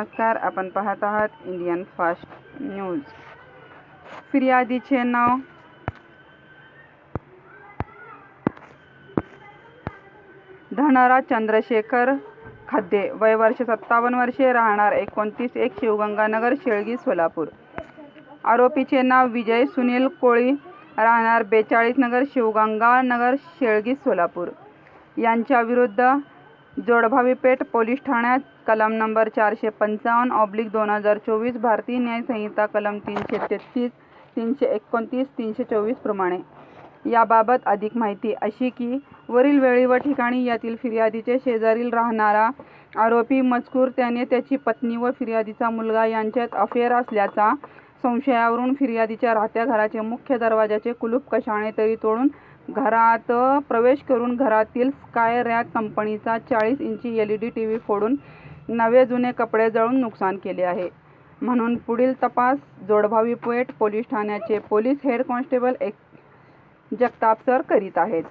नमस्कार आपण पाहत आहात इंडियन फास्ट न्यूज. फिर्यादीचे नाव? धनराज चंद्रशेखर खाद्ये वय वर्ष सत्तावन्न वर्षे राहणार एकोणतीस एक शिवगंगानगर शेळगी सोलापूर. आरोपीचे नाव विजय सुनील कोळी राहणार बेचाळीस नगर शिवगंगानगर शेळगी सोलापूर. यांच्याविरुद्ध जोडभावी पेठ पोलीस ठाण्यात कलम नंबर चारशे पंचावन्न ऑब्लिक दोन हजार चोवीस भारतीय न्यायसंहिता कलम तीनशे तेहतीस तीनशे एकोणतीस तीनशे चोवीस प्रमाणे. याबाबत अधिक माहिती अशी की वरील वेळी व ठिकाणी यातील फिर्यादीचे शेजारील राहणारा आरोपी मजकूर त्याने त्याची पत्नी व फिर्यादीचा मुलगा यांच्यात अफेअर असल्याचा संशयावरून फिर्यादीच्या राहत्या घराचे मुख्य दरवाजाचे कुलूप कशाने तरी तोडून घरात प्रवेश करून घरातील स्काय रॅक कंपनीचा चाळीस इंची L E D T V फोडून नवे जुने कपडे जळून नुकसान केले आहे. म्हणून पुढील तपास जोडभावी पेठ पोलीस ठाण्याचे पोलीस हेड कॉन्स्टेबल एक जगताप सर करीत आहेत.